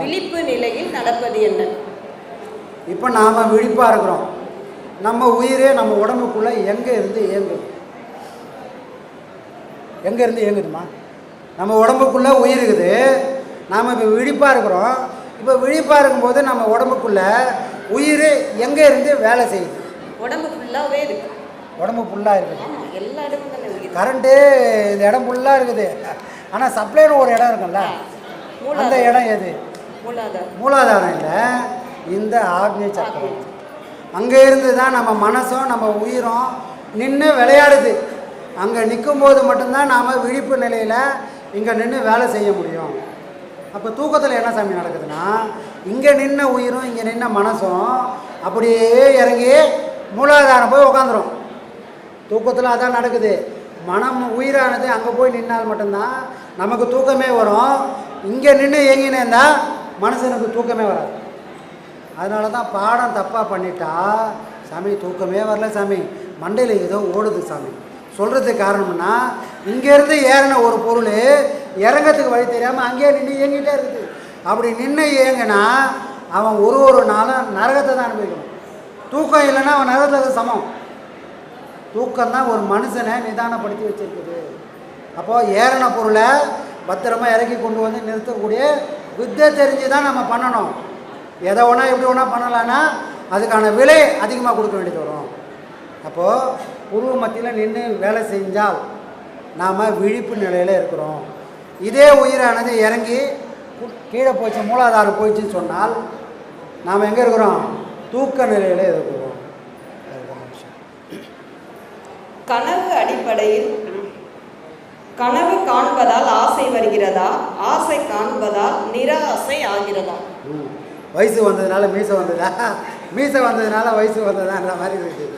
விழிப்பு நிலையில் நடப்பது என்ன? இப்போ நாம் விழிப்பாக இருக்கிறோம். நம்ம உயிரே நம்ம உடம்புக்குள்ளே எங்கே இருந்து இயங்குது? எங்கே இருந்து இயங்குதுமா? நம்ம உடம்புக்குள்ளே உயிர் இருக்குது. நாம் இப்போ விழிப்பாக இருக்கிறோம். இப்போ விழிப்பாக இருக்கும்போது நம்ம உடம்புக்குள்ளே உயிர் எங்கே இருந்து வேலை செய்யுது? உடம்பு ஃபுல்லாகவே இருக்கு. உடம்பு ஃபுல்லாக இருக்குது. எல்லா இடமும் கரண்ட்டு இந்த இடம் ஃபுல்லாக இருக்குது. ஆனால் சப்ளைன்னு ஒரு இடம் இருக்கும்ல. அந்த இடம் எது? மூலாதாரம். இல்லை இந்த ஆக்னிய சக்கரம். அங்கே இருந்து தான் நம்ம மனசும் நம்ம உயிரும் நின்று விளையாடுது. அங்கே நிற்கும்போது மட்டும்தான் நாம் விழிப்பு நிலையில் இங்கே நின்று வேலை செய்ய முடியும். அப்போ தூக்கத்தில் என்ன சாமி நடக்குதுன்னா இங்கே நின்ன உயிரும் இங்கே நின்ன மனசும் அப்படியே இறங்கி மூலாதாரம் போய் உக்காந்துரும். தூக்கத்தில் அதான் நடக்குது. மனம் உயிரானது அங்கே போய் நின்னால் மட்டும்தான் நமக்கு தூக்கமே வரும். இங்கே நின்று இயங்கினே இருந்தால் மனுஷனுக்கு தூக்கமே வராது. அதனால தான் பாடம் தப்பாக பண்ணிட்டா சாமி தூக்கமே வரல சாமி. மண்டையில் ஏதோ ஓடுது சாமி. சொல்கிறதுக்கு காரணம்னா இங்கேருந்து ஏறின ஒரு பொருள் இறங்கிறதுக்கு வழி தெரியாமல் அங்கேயே நின்று இயங்கிட்டே இருக்குது. அப்படி நின்று இயங்கினா அவன் ஒரு ஒரு நாளும் நரகத்தை தான் அனுபவிக்கணும். தூக்கம் இல்லைன்னா அவன் நரகத்துக்கு சமம். தூக்கம் தான் ஒரு மனுஷனை நிதானப்படுத்தி வச்சிருக்குது. அப்போது ஏறின பொருளை பத்திரமாக இறக்கி கொண்டு வந்து நிறுத்தக்கூடிய வித்தை தெரிஞ்சு தான் நம்ம பண்ணணும். எதை ஒன்றா எப்படி ஒன்றா பண்ணலான்னா அதுக்கான விலை அதிகமாக கொடுக்க வேண்டியது வரும். அப்போது புருவ மத்தியில் நின்று வேலை செஞ்சால் நாம் விழிப்பு நிலையில் இருக்கிறோம். இதே உயிரானது இறங்கி கீழே போச்சு மூலாதாரம் போயிடுச்சுன்னு சொன்னால் நாம் எங்கே இருக்கிறோம்? தூக்க நிலையில் இருக்கிறோம். கனவு அடிப்படையில் கனவு காண்பதால் ஆசை வருகிறதா? ஆசை காண்பதால் நிராசை ஆகிறதா? ம். வயசு வந்ததுனால மீசை வந்ததா? மீசை வந்ததுனால வயசு வந்ததான்ற மாதிரி இருக்குது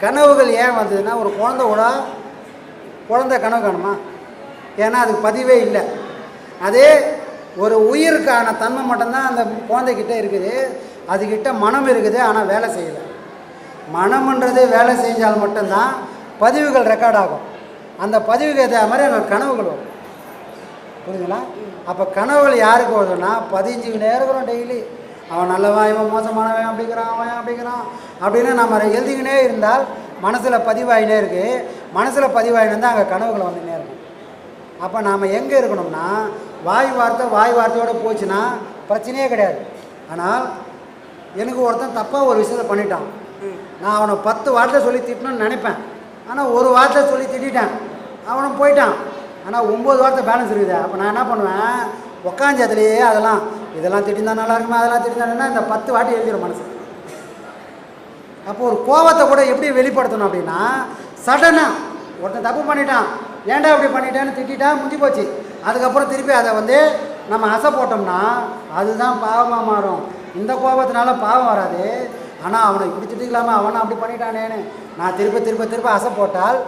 கனவுகள் ஏன் வந்ததுன்னா ஒரு குழந்தை கூட குழந்த கனவு காணுமா? ஏன்னா அதுக்கு பதிவே இல்லை. அதே ஒரு உயிருக்கான தன்மை மட்டும்தான் அந்த குழந்தைக்கிட்ட இருக்குது. அதுக்கிட்ட மனம் இருக்குது ஆனால் வேலை செய்யலை. மனம்ன்றது வேலை செஞ்சால் மட்டும்தான் பதிவுகள் ரெக்கார்ட் ஆகும். அந்த பதிவுக்கு ஏற்ற மாதிரி அங்கே கனவுகள் வரும் புரியுதுங்களா அப்போ கனவுகள் யாருக்கு வருதுன்னா பதிஞ்சுக்கிட்டே இருக்கிறோம் டெய்லி அவன் நல்லவன் இவன் மோசமானவன் அப்படிங்கிறான் அவன் அப்படிங்கிறான். அப்படின்னு நம்ம எழுதிக்கினே இருந்தால் மனசில் பதிவாயினே இருக்கு. மனசில் பதிவாயினு தான் அங்கே கனவுகள் வந்துக்கினே இருக்கும். அப்போ நாம் எங்கே இருக்கணும்னா வாய் வார்த்தை வாய் வார்த்தையோடு போச்சுன்னா பிரச்சனையே கிடையாது. ஆனால் எனக்கு ஒருத்தன் தப்பாக ஒரு விஷயத்த பண்ணிட்டான். நான் அவனை பத்து வார்த்தை சொல்லி திட்டணும்னு நினைப்பேன். ஆனால் ஒரு வார்த்தை சொல்லி திட்டிட்டேன். அவனும் போயிட்டான். ஆனால் ஒம்பது வார்த்தை பேலன்ஸ் இருக்குது. அப்போ நான் என்ன பண்ணுவேன்? உக்காந்து அதுலேயே அதெல்லாம் இதெல்லாம் திட்டிருந்தா நல்லா இருக்குமா அதெல்லாம் திட்டிருந்தா இந்த பத்து வாட்டி எழுதிடும் மனசு. அப்போ ஒரு கோவத்தை கூட எப்படி வெளிப்படுத்தணும் அப்படின்னா சடனாக ஒருத்தன் தப்பு பண்ணிட்டான். ஏன்டா அப்படி பண்ணிட்டேன்னு திட்டிட்டா முடிஞ்சு போச்சு. அதுக்கப்புறம் திருப்பி அதை வந்து நம்ம அசை போட்டோம்னா அதுதான் பாவமாக மாறும். இந்த கோபத்தினால பாவம் வராது. ஆனால் அவனை இப்படி திட்டிக்கலாமா? அவனை அப்படி பண்ணிட்டானேன்னு நான் திருப்ப திருப்ப திருப்ப அசை போட்டால்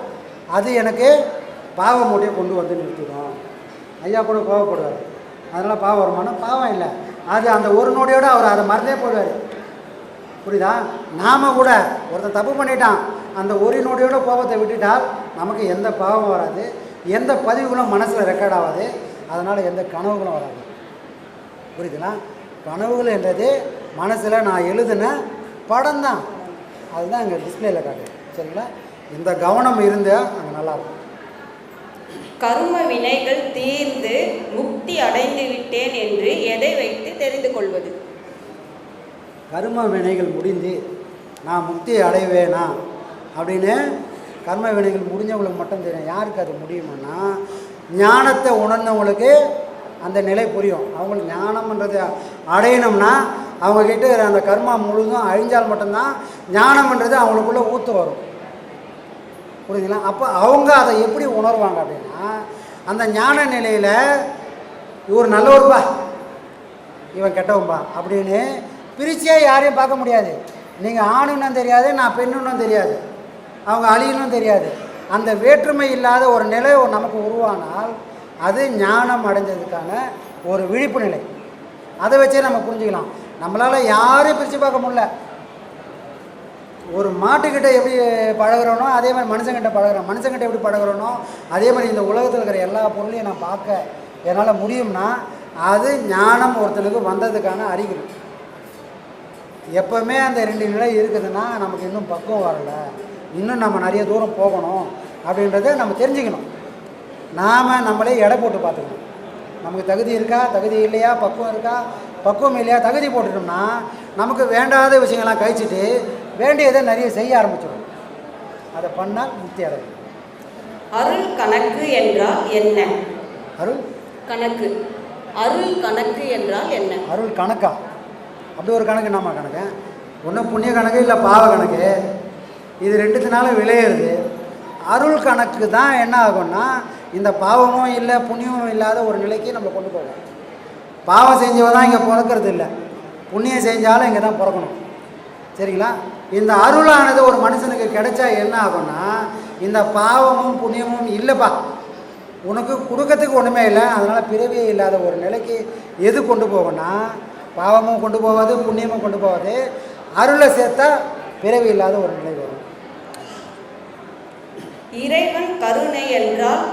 அது எனக்கு பாவ மூட்டையை கொண்டு வந்து நிறுத்திடும். ஐயா கூட கோவப்படுவார். அதனால் பாவம் வருமானம்? பாவம் இல்லை. அது அந்த ஒரு நொடியோடு அவர் அதை மறந்தே போடுவார் புரியுதா? நாம் கூட ஒருத்தன் தப்பு பண்ணிட்டான். அந்த ஒரு நோடியோட கோபத்தை விட்டுட்டால் நமக்கு எந்த பாவம் வராது. எந்த பதிவுகளும் மனசில் ரெக்கார்ட் ஆகாது. அதனால் எந்த கனவுகளும் வராது. புரியுதுங்களா? கனவுகள் என்றது மனசில் நான் எழுதின படம் தான். அதுதான் அங்கே டிஸ்பிளேயில் காட்டுது. சரிங்களா? இந்த கவனம் இருந்தால் அங்கே நல்லாயிருக்கும் கர்ம வினைகள் தீர்ந்து முக்தி அடைந்து விட்டேன் என்று எதை வைத்து தெரிந்து கொள்வது? கரும வினைகள் முடிந்து நான் முக்தி அடைவேனா? அப்படின்னு கர்ம வினைகள் முடிஞ்சவங்களுக்கு மட்டும் தெரியும். யாருக்கு அது முடியுமான்னா ஞானத்தை உணர்ந்தவங்களுக்கு அந்த நிலை புரியும். அவங்களுக்கு ஞானம்ன்றது அடையணும்னா அவங்கக்கிட்ட அந்த கர்மா முழுதும் அழிஞ்சால் மட்டும்தான் ஞானம்ன்றது அவங்களுக்குள்ளே ஊத்து வரும். புரியுதுங்களா? அப்போ அவங்க அதை எப்படி உணர்வாங்க அப்படின்னா அந்த ஞான நிலையில் இவர் நல்லவர்ப்பா இவன் கெட்டவன்பா அப்படின்னு பிரிச்சே யாரையும் பார்க்க முடியாது. நீங்கள் ஆணுன்னும் தெரியாது நான் பெண்ணுன்னும் தெரியாது. அவங்க அழியணும் தெரியாது. அந்த வேற்றுமை இல்லாத ஒரு நிலை நமக்கு உருவானால் அது ஞானம் அடைஞ்சதுக்கான ஒரு விழிப்பு நிலை அதை வச்சே நம்ம புரிஞ்சுக்கலாம். நம்மளால் யாரையும் பிரித்து பார்க்க முடியல. ஒரு மாட்டுக்கிட்ட எப்படி பழகிறோனோ அதே மாதிரி மனுஷங்கிட்ட பழகுறோம். மனுஷங்கிட்ட எப்படி பழகுறோனோ அதே மாதிரி இந்த உலகத்தில் இருக்கிற எல்லா பொருளையும் நான் பார்க்க என்னால் முடியும்னா அது ஞானம் ஒருத்தனுக்கு வந்ததுக்கான அறிகுறி. எப்போவுமே அந்த ரெண்டு நிலை இருக்குதுன்னா நமக்கு இன்னும் பக்குவம் வரல. இன்னும் நம்ம நிறைய தூரம் போகணும் அப்படின்றத நம்ம தெரிஞ்சுக்கணும். நாம் நம்மளே எடை போட்டு பார்த்துக்கணும். நமக்கு தகுதி இருக்கா தகுதி இல்லையா பக்குவம் இருக்கா பக்குவம் இல்லையா தகுதி போட்டுட்டோம்னா நமக்கு வேண்டாத விஷயங்கள்லாம் கழிச்சிட்டு வேண்டியதை நிறைய செய்ய ஆரம்பிச்சிடும் அதை பண்ணால் முக்தி அடையும். அருள் கணக்கு என்றால் என்ன? அருள்? கணக்கு. அருள் கணக்கு என்றால் என்ன? அருள் கணக்கா? அப்படி ஒரு கணக்கு என்னம்மா கணக்கு? ஒன்றும் புண்ணிய கணக்கு இல்லை பாவ கணக்கு. இது ரெண்டுத்தினால விளையிறது. அருள் கணக்கு தான் என்ன ஆகும்னா இந்த பாவமும் இல்லை புண்ணியமும் இல்லாத ஒரு நிலைக்கு நம்ம கொண்டு போவோம். பாவம் செஞ்சவன் தான் இங்கே பிறக்கிறது இல்லை. புண்ணியம் செஞ்சாலும் இங்கே தான் பிறக்கணும். சரிங்களா? இந்த அருளானது ஒரு மனுஷனுக்கு கிடைச்சா என்ன ஆகும்னா இந்த பாவமும் புண்ணியமும் இல்லைப்பா. உனக்கு கொடுக்கறதுக்கு ஒன்றுமே இல்லை அதனால் பிறவியே இல்லாத ஒரு நிலைக்கு எது கொண்டு போகும்னா பாவமும் கொண்டு போகாது புண்ணியமும் கொண்டு போகாது அருளை சேர்த்தா பிறவி இல்லாத ஒரு நிலை வரும். இறைவன் கருணை என்றால்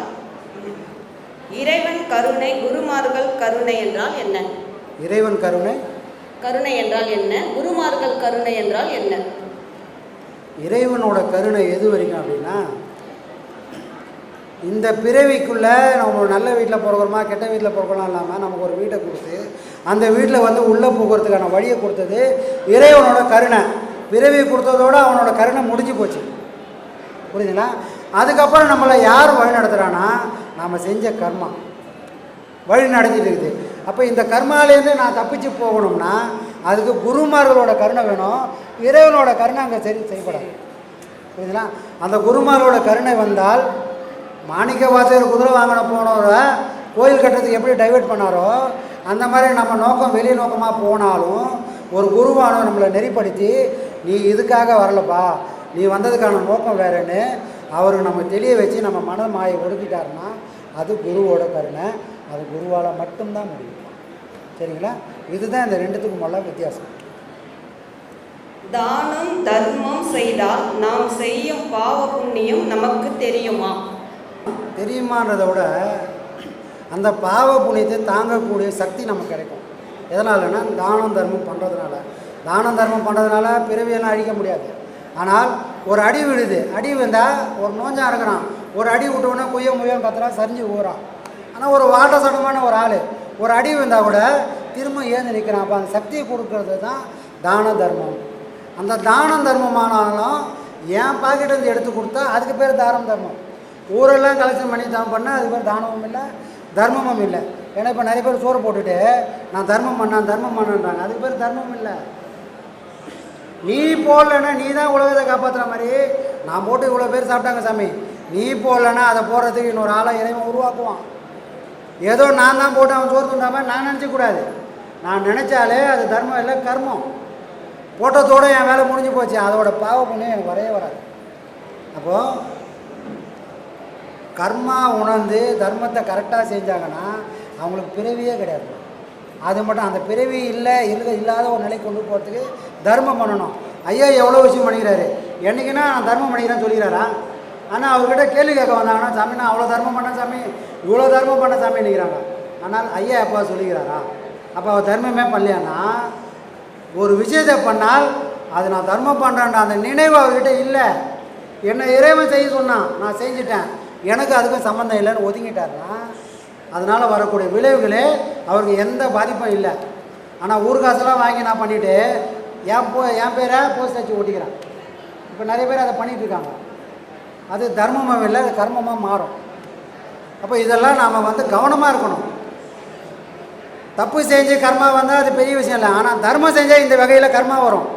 இறைவன் கருணை குருமார்கள் கருணை என்றால் என்ன? இறைவன் கருணை? கருணை என்றால் என்ன? குருமார்கள் கருணை என்றால் என்ன? இறைவனோட கருணை எது வரைக்கும் அப்படின்னா இந்த பிறவிக்குள்ளே நம்ம ஒரு நல்ல வீட்டில் பிறகுறோமா கெட்ட வீட்டில் பிறகுறோம் இல்லாமல் நமக்கு ஒரு வீட்டை கொடுத்து அந்த வீட்டில் வந்து உள்ளே போகிறதுக்கான வழியை கொடுத்தது இறைவனோட கருணை. பிறவி கொடுத்ததோட அவனோட கருணை முடிஞ்சு போச்சு. புரியுதுங்களா அதுக்கப்புறம் நம்மளை யார் வழி நடத்துகிறான்னா நாம் செஞ்ச கர்மா. வழி நடத்திட்டு இருக்குது. அப்போ இந்த கர்மாலேருந்து நான் தப்பிச்சு போகணும்னா அதுக்கு குருமார்களோட கருணை வேணும். இறைவனோட கருணை அங்கே சரி செய்யப்படாது புரியுதுங்களா? அந்த குருமாரோட கருணை வந்தால் மாணிக்க வாசகர் குதிரை வாங்கின போனவரை கோயில் கட்டுறதுக்கு எப்படி டைவர்ட் பண்ணாரோ அந்த மாதிரி நம்ம நோக்கம் வெளி நோக்கமாக போனாலும் ஒரு குருவானவர் நம்மளை நெறிப்படுத்தி நீ இதுக்காக வரலப்பா. நீ வந்ததுக்கான நோக்கம் வேறேன்னு அவருக்கு நம்ம தெளிய வச்சு நம்ம மன மாயை ஒடுக்கிட்டாருன்னா அது குருவோட கருணை. அது குருவால் மட்டும்தான் முடியும். சரிங்களா? இதுதான் இந்த ரெண்டுத்துக்கும் உள்ள வித்தியாசம். தானம் தர்மம் செய்தால் நாம் செய்யும் பாவ புண்ணியம் நமக்கு தெரியுமா? தெரியுமான்றதை விட அந்த பாவ புண்ணியத்தை தாங்கக்கூடிய சக்தி நமக்கு கிடைக்கும். எதனாலன்னா தானம் தர்மம் பண்ணுறதுனால தானம் தர்மம் பண்ணுறதுனால பிறவியெல்லாம் அழிக்க முடியாது. ஆனால் ஒரு அடி விழுது அடி விழுந்தால் ஒரு நோஞ்சா இருக்கிறான். ஒரு அடி விட்டோன்னே குய்ய முய்யம் கத்துறான் சரிஞ்சு ஊறான். ஆனால் ஒரு வாட்ட சடமான ஒரு ஆள். ஒரு அடி விழுந்தா கூட திரும்ப ஏந்து நிற்கிறான் அப்போ அந்த சக்தியை கொடுக்கறது தான் தான தர்மம். அந்த தானம் தர்மமானாலும் என் பாக்கெட்டு வந்து எடுத்து கொடுத்தா அதுக்கு பேர் தானம் தர்மம். ஊரெல்லாம் கலெக்ஷன் பண்ணி தான் பண்ணால் அதுக்கு பேர் தானமும் இல்லை தர்மமும் இல்லை. ஏன்னா இப்போ நிறைய பேர் சோறு போட்டுட்டு நான் தர்மம் பண்ணேன் தர்மம் பண்ணேன்றாங்க. அதுக்கு பேர் தர்மம் இல்லை. நீ போடலன்னா நீ தான் உலகத்தை காப்பாற்றுற மாதிரி. நான் போட்டு இவ்வளோ பேர் சாப்பிட்டாங்க சாமி. நீ போடலன்னா அதை போடுறதுக்கு இன்னொரு ஆளாக இறைவன் உருவாக்குவான். ஏதோ நான் தான் போட்டு அவன் சோறு தூண்டாமல் நான் நினச்சக்கூடாது. நான் நினச்சாலே அது தர்மம் இல்லை கர்மம். போட்டதோடு என் வேலை முடிஞ்சு போச்சு. அதோட பாவ புண்ணியம் எனக்கு வரவே வராது. அப்போது கர்மா உணர்ந்து தர்மத்தை கரெக்டாக செஞ்சாங்கன்னா அவங்களுக்கு பிறவியே கிடையாது. அது மட்டும் அந்த பிறவி இல்லை இருக்க இல்லாத ஒரு நிலை கொண்டு போகிறதுக்கு தர்மம் பண்ணணும். ஐயா எவ்வளோ விஷயம் பண்ணிக்கிறாரு? என்றைக்குன்னா நான் தர்மம் பண்ணிக்கிறேன்னு சொல்லிக்கிறாரா? ஆனால் அவர்கிட்ட கேள்வி கேட்க வந்தாங்கன்னா சாமி நான் அவ்வளோ தர்மம் பண்ண சாமி. இவ்வளோ தர்மம் பண்ண சாமி நினைக்கிறாங்க. ஆனால் ஐயா எப்போ சொல்லிக்கிறாரா? அப்போ அவள் தர்மமே பண்ணலையானா? ஒரு விஷயத்தை பண்ணால் அது நான் தர்மம் பண்ணுறேன்டா அந்த நினைவு அவர்கிட்ட இல்லை. என்னை இறைவன் செய்ய சொன்னான். நான் செஞ்சுட்டேன். எனக்கு அதுக்கும் சம்மந்தம் இல்லைன்னு ஒதுங்கிட்டாருன்னா அதனால் வரக்கூடிய விளைவுகளே அவருக்கு எந்த பாதிப்பும் இல்லை. ஆனால் ஊர்காசெல்லாம் வாங்கி நான் பண்ணிவிட்டு என் போ என் பேரை போஸ்ட் வச்சு ஓட்டிக்கிறேன் இப்போ நிறைய பேர் அதை பண்ணிகிட்ருக்காங்க இருக்காங்க. அது தர்மமாக இல்லை அது கர்மமாக மாறும். அப்போ இதெல்லாம் நாம் வந்து கவனமாக இருக்கணும். தப்பு செஞ்சு கர்மா வந்தால் அது பெரிய விஷயம் இல்லை. ஆனால் தர்மம் செஞ்சால் இந்த வகையில் கர்மா வரும்.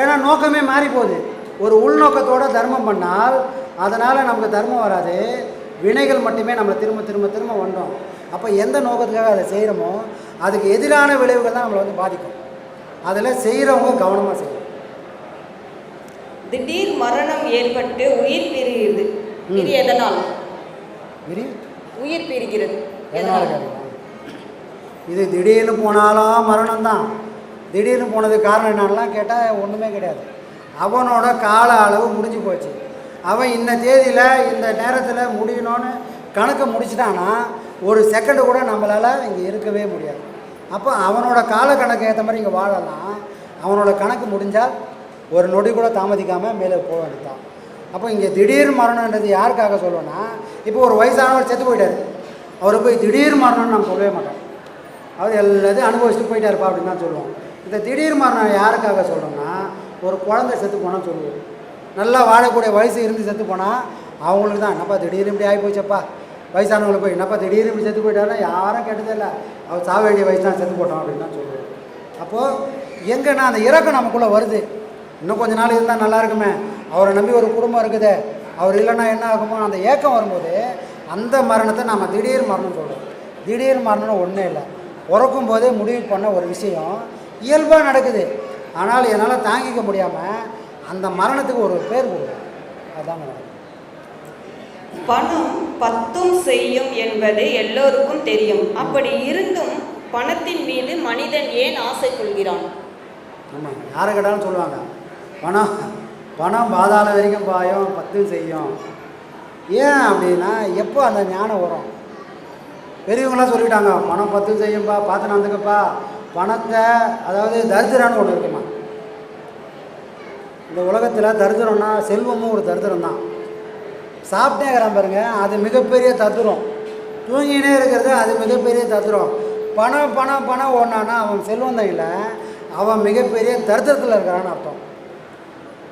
ஏன்னா நோக்கமே மாறி போகுது. ஒரு உள்நோக்கத்தோட தர்மம் பண்ணால் அதனால் நமக்கு தர்மம் வராது. வினைகள் மட்டுமே நம்மளை திரும்ப திரும்ப திரும்ப வந்தோம். அப்போ எந்த நோக்கத்துக்காக அதை செய்கிறோமோ அதுக்கு எதிரான விளைவுகள் தான் நம்மளை வந்து பாதிக்கும். அதில் செய்கிறவங்க கவனமாக செய்யணும். திடீர் மரணம் ஏற்பட்டு உயிர் பிரிகிறது இது எதனால்? உயிர் பிரிகிறது. எதனால் இது திடீர்னு போனாலும் மரணம் தான் திடீர்னு போனதுக்கு காரணம் என்னென்னலாம் கேட்டால் ஒன்றுமே கிடையாது. அவனோட கால அளவு முடிஞ்சு போச்சு. அவன் இந்த தேதியில் இந்த நேரத்தில் முடியணும்னு கணக்கு முடிச்சிட்டான்னா ஒரு செகண்டு கூட நம்மளால் இங்கே இருக்கவே முடியாது. அப்போ அவனோட கால கணக்கு ஏற்ற மாதிரி இங்கே வாழலாம். அவனோட கணக்கு முடிஞ்சால் ஒரு நொடி கூட தாமதிக்காமல் மேலே போக வேண்டியதான் அப்போ இங்கே திடீர் மரணன்றது யாருக்காக சொல்லுவேன்னா இப்போ ஒரு வயசானவர் செத்து போயிட்டார். அவரை போய் திடீர் மரணம்னு நம்ம சொல்லவே மாட்டோம். அவர் எல்லாத்தையும் அனுபவிச்சுட்டு போயிட்டாருப்பா அப்படின்னு தான் சொல்லுவோம். இந்த திடீர் மரணம் யாருக்காக சொல்கிறோம்னா ஒரு குழந்தை செத்து போனால் சொல்லுவோம். நல்லா வாழக்கூடிய வயசு இருந்து செத்து போனால் அவங்களுக்கு தான் என்னப்பா திடீர்னு இப்படி ஆகி போச்சப்பா? வயசானவங்களை போய் என்னப்பா திடீர்னு இப்படி செத்து போயிட்டாருன்னா யாரும் கேட்டதே இல்லை. அவர் சாக வேண்டிய வயசு தான் செத்து போட்டோம் அப்படின்னு தான் சொல்லுவோம். அப்போது எங்கன்னா அந்த இறக்கம் நமக்குள்ளே வருது. இன்னும் கொஞ்ச நாள் இருந்தால் நல்லா இருக்குமே. அவரை நம்பி ஒரு குடும்பம் இருக்குது. அவர் இல்லைன்னா என்ன ஆகுமோ அந்த ஏக்கம் வரும்போது அந்த மரணத்தை நம்ம திடீர் மரணம் சொல்கிறோம் திடீர் மரணம்னு ஒன்றும் இல்லை. பிறக்கும் போதே முடிவு பண்ண ஒரு விஷயம். இயல்பாக நடக்குது. ஆனால் என்னால் தாங்கிக்க முடியாமல் அந்த மரணத்துக்கு ஒரு பேர் கொடுக்கும் அதுதான் பணம் பத்தும் செய்யும் என்பது எல்லோருக்கும் தெரியும். அப்படி இருந்தும் பணத்தின் மீது மனிதன் ஏன் ஆசை கொள்கிறான்? ஆமாம் யாரை கேட்டாலும் சொல்லுவாங்க. பணம் பணம் பாதாள வரைக்கும் பாயும் பத்து செய்யும். ஏன் அப்படின்னா எப்போ அந்த ஞானம் வரும்? பெரியவங்களாம் சொல்லிட்டாங்க பணம் பத்து செய்யும்பா பார்த்து நடந்துக்கப்பா. பணத்தை அதாவது தரித்திரம்னு ஒன்று இருக்குமா? இந்த உலகத்தில் தரித்திரம்னா செல்வமும் ஒரு தரித்திரம் தான் சாப்பிட்டே இருக்கிறான் பாருங்க அது மிகப்பெரிய தத்துரம் தூங்கினே இருக்கிறது அது மிகப்பெரிய தத்துரம் பணம் பணம் பணம் ஓடினானா அவன் செல்வம் தான் இல்லை அவன் மிகப்பெரிய தரித்திரத்தில் இருக்கிறான்னு அர்த்தம்.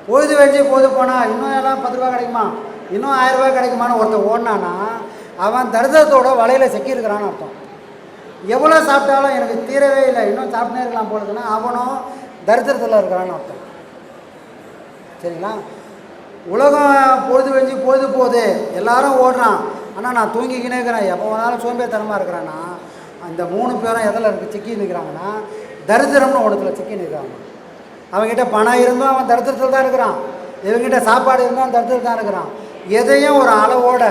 பொழுது வச்சு பொழுது போனால் இன்னும் எல்லாம் பத்து ரூபா கிடைக்குமா? இன்னும் ஆயிரம் ரூபாய் கிடைக்குமான்னு ஒருத்தன் ஓடினானா அவன் தரித்திரத்தோட வலையில் சிக்கியிருக்கிறான்னு அர்த்தம். எவ்வளோ சாப்பிட்டாலும் எனக்கு தீரவே இல்லை. இன்னும் சாப்பிட்டே இருக்கலாம் போலதுன்னா அவனும் தரித்திரத்தில் இருக்கிறான்னு அர்த்தம். சரிங்களா? உலகம் பொழுது வெஞ்சு பொழுது போகுது. எல்லாரும் ஓடுறான். ஆனால் நான் தூங்கிக்கினே இருக்கிறேன். எப்போ வேணாலும் சோம்பேத்தனமாக இருக்கிறேன்னா அந்த மூணு பேரும் எதில் இருக்கு? சிக்கி நிற்கிறாங்கன்னா தரித்திரம்னு ஒன்றத்தில் சிக்கி நிற்கிறாங்க அவங்ககிட்ட பணம் இருந்தும் அவன் தரித்திரத்தில் தான் இருக்கிறான். இவங்ககிட்ட சாப்பாடு இருந்தும் அவன் தரித்திரத்தில் தான் இருக்கிறான். எதையும் ஒரு அளவோட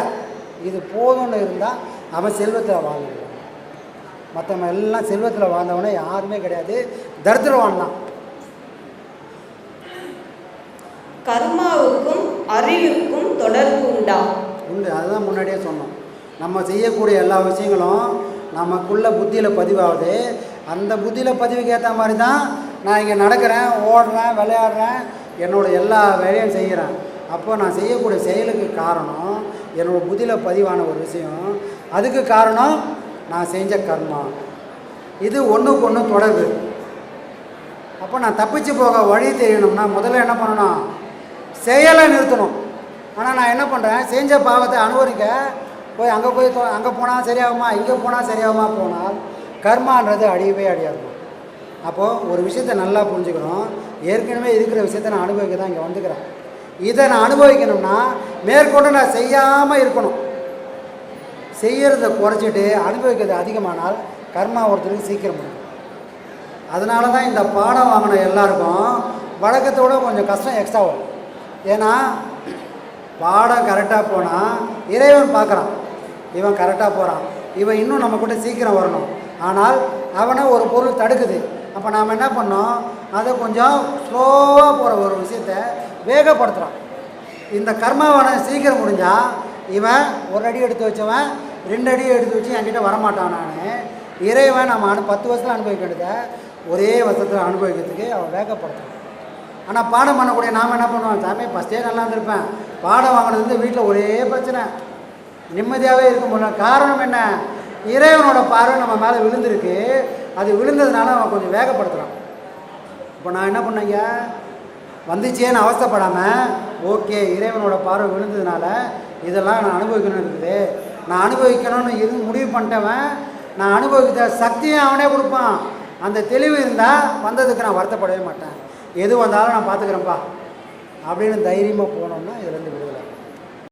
இது போதும்னு இருந்தால் அவன் செல்வத்தில் வாழ்ந்துடுவான் மற்றவங்க எல்லாம் செல்வத்தில் வாழ்ந்தவனே யாருமே கிடையாது. தரித்திரவான் தான் கர்மாவுக்கும் அறிவுக்கும் தொடர்பு உண்டா? உண்டு. அதுதான் முன்னாடியே சொன்னோம். நம்ம செய்யக்கூடிய எல்லா விஷயங்களும் நமக்குள்ள புத்தியில் பதிவாகுது. அந்த புத்தியில் பதிவுக்கு ஏற்ற மாதிரி தான் நான் இங்கே நடக்கிறேன் ஓடுறேன் விளையாடுறேன். என்னோட எல்லா வேலையும் செய்கிறேன் அப்போ நான் செய்யக்கூடிய செயலுக்கு காரணம் என்னோட புதியில் பதிவான ஒரு விஷயம். அதுக்கு காரணம் நான் செஞ்ச கர்மா. இது ஒன்றுக்கு ஒன்று தொடர்பு. அப்போ நான் தப்பிச்சு போக வழி தெரியணும்னா முதல்ல என்ன பண்ணணும்? செயலை நிறுத்தணும். ஆனால் நான் என்ன பண்ணுறேன் செஞ்ச பாவத்தை அனுபவிக்க போய் அங்கே போய் அங்கே போனால் சரியாகுமா? இங்கே போனால் சரியாகுமா போனால் கர்மான்றது அழியவே அழியாதுமா அப்போது ஒரு விஷயத்தை நல்லா புரிஞ்சுக்கணும். ஏற்கனவே இருக்கிற விஷயத்த நான் அனுபவிக்க தான் இங்கே வந்துக்கிறேன். இதை நான் அனுபவிக்கணும்னா மேற்கொண்டு நான் செய்யாமல் இருக்கணும். செய்கிறத குறைச்சிட்டு அனுபவிக்கிறது அதிகமானால் கர்மா ஒருத்தருக்கு சீக்கிரம் முடியும் அதனால தான் இந்த பாடம் வாங்கின எல்லாருக்கும் வழக்கத்தோட கொஞ்சம் கஷ்டம் எக்ஸ்ட்ரா வரும். ஏன்னா பாடம் கரெக்டாக போனால் இறைவன் பார்க்குறான். இவன் கரெக்டாக போகிறான் இவன் இன்னும் நம்ம கூட சீக்கிரம் வரணும். ஆனால் அவனை ஒரு பொருள் தடுக்குது. அப்போ நாம் என்ன பண்ணோம்? அதை கொஞ்சம் ஸ்லோவாக போகிற ஒரு விஷயத்தை வேகப்படுத்துகிறான் இந்த கர்மாவனை சீக்கிரம் முடிஞ்சால் இவன் ஒரு அடி எடுத்து வச்சவன் ரெண்டு அடி எடுத்து வச்சு என்கிட்ட வரமாட்டான் நான். இறைவன் நம்ம அனு பத்து வருஷத்தில் அனுபவிக்க வேண்டியதை ஒரே வருஷத்தில் அனுபவிக்கிறதுக்கு அவன் வேகப்படுத்துறான். ஆனால் பாடம் பண்ணக்கூடிய நாம் என்ன பண்ணுவோம்? சாமி ஃபஸ்ட்டே நல்லா இருந்திருப்பேன். பாடம் வாங்கினது வந்து வீட்டில் ஒரே பிரச்சனை. நிம்மதியாகவே இருக்க முடியல. காரணம் என்ன? இறைவனோட பார்வை நம்ம மேலே விழுந்திருக்கு. அது விழுந்ததுனால அவன் கொஞ்சம் வேகப்படுத்துகிறான் இப்போ நான் என்ன பண்ணேங்க வந்துச்சேன்னு அவஸ்தைப்படாமல் ஓகே இறைவனோட பார்வை விழுந்ததுனால இதெல்லாம் நான் அனுபவிக்கணும் இருக்குது. நான் அனுபவிக்கணும்னு இரு முடிவு பண்ணிட்டவன் நான் அனுபவித்த சக்தியை அவனே கொடுப்பான். அந்த தெளிவு இருந்தால் வந்ததுக்கு நான் வருத்தப்படவே மாட்டேன். எது வந்தாலும் நான் பார்த்துக்கிறேன்ப்பா அப்படின்னு தைரியமாக போனோம்னா இதுலேருந்து